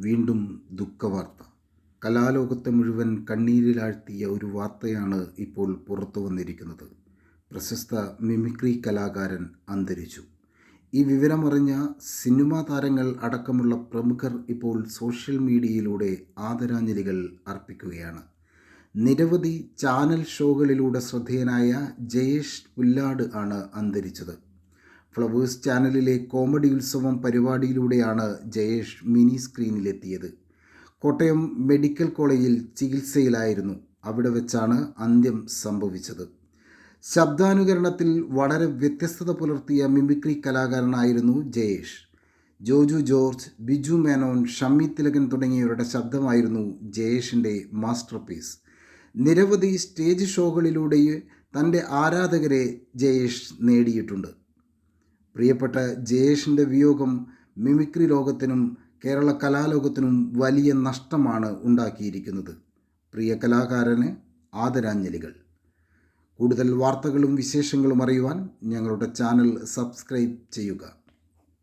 വീണ്ടും ദുഃഖവാർത്ത. കലാലോകത്തെ മുഴുവൻ കണ്ണീരിലാഴ്ത്തിയ ഒരു വാർത്തയാണ് ഇപ്പോൾ പുറത്തു വന്നിരിക്കുന്നത്. പ്രശസ്ത മിമിക്രി കലാകാരൻ അന്തരിച്ചു. ഈ വിവരമറിഞ്ഞ സിനിമാ താരങ്ങൾ അടക്കമുള്ള പ്രമുഖർ ഇപ്പോൾ സോഷ്യൽ മീഡിയയിലൂടെ ആദരാഞ്ജലികൾ അർപ്പിക്കുകയാണ്. നിരവധി ചാനൽ ഷോകളിലൂടെ ശ്രദ്ധേയനായ ജയേഷ് പുല്ലാട് ആണ് അന്തരിച്ചത്. ഫ്ലവേഴ്സ് ചാനലിലെ കോമഡി ഉത്സവം പരിപാടിയിലൂടെയാണ് ജയേഷ് മിനി സ്ക്രീനിലെത്തിയത്. കോട്ടയം മെഡിക്കൽ കോളേജിൽ ചികിത്സയിലായിരുന്നു അവിടെ വെച്ചാണ് അന്ത്യം സംഭവിച്ചത്. ശബ്ദാനുകരണത്തിൽ വളരെ വ്യത്യസ്തത പുലർത്തിയ മിമിക്രി കലാകാരനായിരുന്നു ജയേഷ്. ജോജു ജോർജ് ബിജു മേനോൻ ഷമ്മി തിലകൻ തുടങ്ങിയവരുടെ ശബ്ദമായിരുന്നു ജയേഷിന്റെ മാസ്റ്റർ പീസ് നിരവധി സ്റ്റേജ് ഷോകളിലൂടെ തന്റെ ആരാധകരെ ജയേഷ് നേടിയിട്ടുണ്ട്. പ്രിയപ്പെട്ട ജയേഷിന്റെ വിയോഗം മിമിക്രി ലോകത്തിനും കേരള കലാലോകത്തിനും വലിയ നഷ്ടമാണ് ഉണ്ടാക്കിയിരിക്കുന്നത്. പ്രിയ കലാകാരന് ആദരാഞ്ജലികൾ. കൂടുതൽ വാർത്തകളും വിശേഷങ്ങളും അറിയുവാൻ ഞങ്ങളുടെ ചാനൽ സബ്സ്ക്രൈബ് ചെയ്യുക.